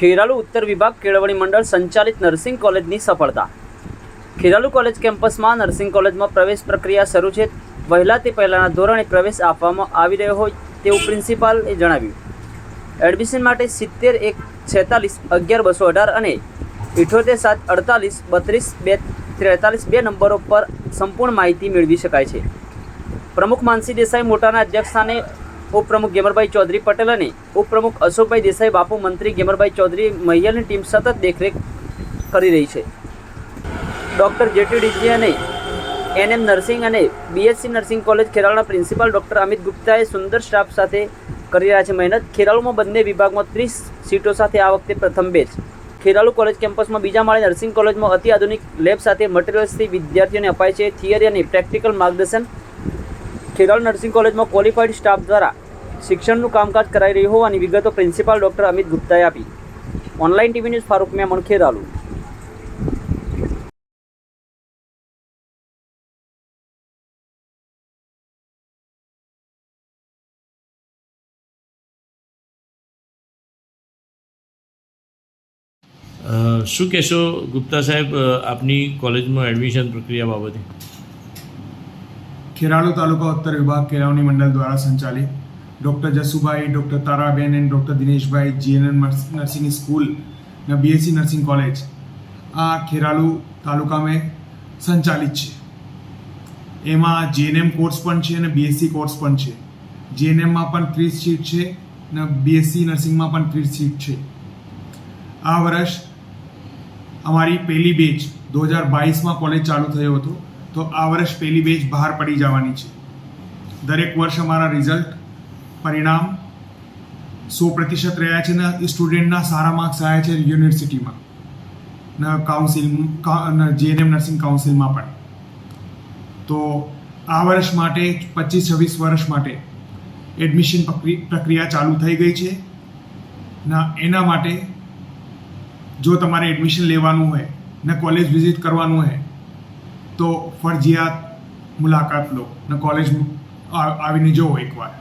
ખેરાલુ ઉત્તર વિભાગ કેળવણી મંડળ સંચાલિત નર્સિંગ કોલેજની સફળતા. ખેરાલુ કોલેજ કેમ્પસમાં નર્સિંગ કોલેજમાં પ્રવેશ પ્રક્રિયા શરૂ છે. વહેલા તે પહેલાંના ધોરણે પ્રવેશ આપવામાં આવી રહ્યો હોય તેવું પ્રિન્સિપાલે જણાવ્યું. એડમિશન માટે સિત્તેર એક છેતાલીસ અગિયાર બસો અઢાર અને ઇઠોતેર સાત અડતાલીસ બત્રીસ બે ત્રેતાલીસ બે નંબરો પર સંપૂર્ણ માહિતી મેળવી શકાય છે. પ્રમુખ માનસી દેસાઈ મોટાના અધ્યક્ષસ્થાને ઉપપ્રમુખ ગેમરભાઈ ચૌધરી પટેલ અને ઉપપ્રમુખ અશોકભાઈ દેસાઈ, બાપુ મંત્રી ગેમરભાઈ ચૌધરી મહિયાની ટીમ સતત દેખરેખ કરી રહી છે. ડૉક્ટર જેટી ડીજી અને એનએમ નર્સિંગ અને બીએસસી નર્સિંગ કોલેજ ખેરાળના પ્રિન્સિપાલ ડૉક્ટર અમિત ગુપ્તાએ સુંદર સ્ટાફ સાથે કરી રહ્યા છે મહેનત. ખેરાલુમાં બંને વિભાગમાં ત્રીસ સીટો સાથે આ વખતે પ્રથમ બેચ. ખેરાલુ કોલેજ કેમ્પસમાં બીજા માળે નર્સિંગ કોલેજમાં અતિ આધુનિક લેબ સાથે મટીરિયલ્સથી વિદ્યાર્થીઓને અપાય છે. થિયરી અને પ્રેક્ટિકલ માર્ગદર્શન ખેરાલુ નર્સિંગ કોલેજમાં ક્વોલિફાઈડ સ્ટાફ દ્વારા શિક્ષણનું કામકાજ કરાઈ રહ્યું હોવાની વિગતો પ્રિન્સિપાલ ડૉક્ટર અમિત ગુપ્તાએ આપી. Online TV news Farooq Memon Kheralu. શું કહેશો ગુપ્તા સાહેબ આપની કોલેજમાં એડમિશન પ્રક્રિયા બાબતે? ખેરાલુ તાલુકા ઉત્તર વિભાગ કેળવણી મંડળ દ્વારા સંચાલિત doctor Jasubhai, doctor Taraben and doctor Dineshbhai GNN nursing school ને બીએસસી નર્સિંગ કોલેજ આ ખેરાલુ તાલુકામાં સંચાલિત છે. એમાં જીએનએમ કોર્સ પણ છે અને બીએસસી કોર્સ પણ છે. જીએનએમમાં પણ ત્રીસ સીટ છે ને બીએસસી નર્સિંગમાં પણ ત્રીસ સીટ છે. આ વર્ષ અમારી પહેલી બેચ, દો હજાર બાવીસમાં કોલેજ ચાલુ થયો હતો. તો આ વર્ષ પહેલી બેચ બહાર પડી જવાની છે. દરેક વર્ષ અમારા રિઝલ્ટ પરિણામ સો પ્રતિશત રહ્યા છે ને સ્ટુડન્ટના સારા માર્ક્સ આવ્યા છે યુનિવર્સિટીમાં ને કાઉન્સિલ જેએનએમ નર્સિંગ કાઉન્સિલમાં પણ. તો આ વર્ષ માટે, પચીસ છવ્વીસ વર્ષ માટે એડમિશન પ્રક્રિ- પ્રક્રિયા ચાલુ થઈ ગઈ છે. ના, એના માટે જો તમારે એડમિશન લેવાનું હોય, ને કોલેજ વિઝિટ કરવાનું હોય તો ફરજિયાત મુલાકાત લો ને કોલેજ આવીને જુઓ એકવાર.